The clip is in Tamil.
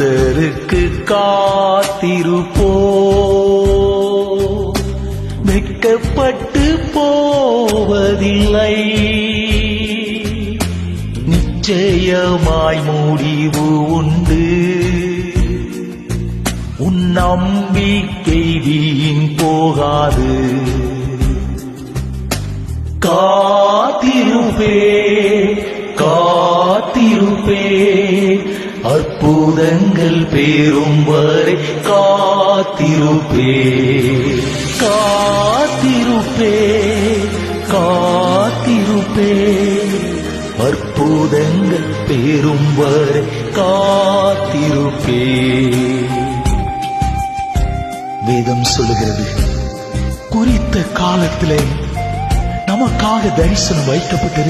கர்த்தருக்கு காத்திருப்போ வெட்கப்பட்டு போவதில்லை. நிச்சயமாய் முடிவு உண்டு. உன் நம்பிக்கை வீண் போகாது. காத்திருப்பே காத்திருப்பே. அற்புதங்கள் பேரும் வரை காத்திருப்பே. காத்திருப்பே காத்திருப்பே. அற்புதங்கள் பேரும் வரை காத்திருப்பே. வேதம் சொல்லுகிறது குறித்த காலத்திலே நமக்காக தரிசனம் வைக்கப்பட்டிருக்கிறது.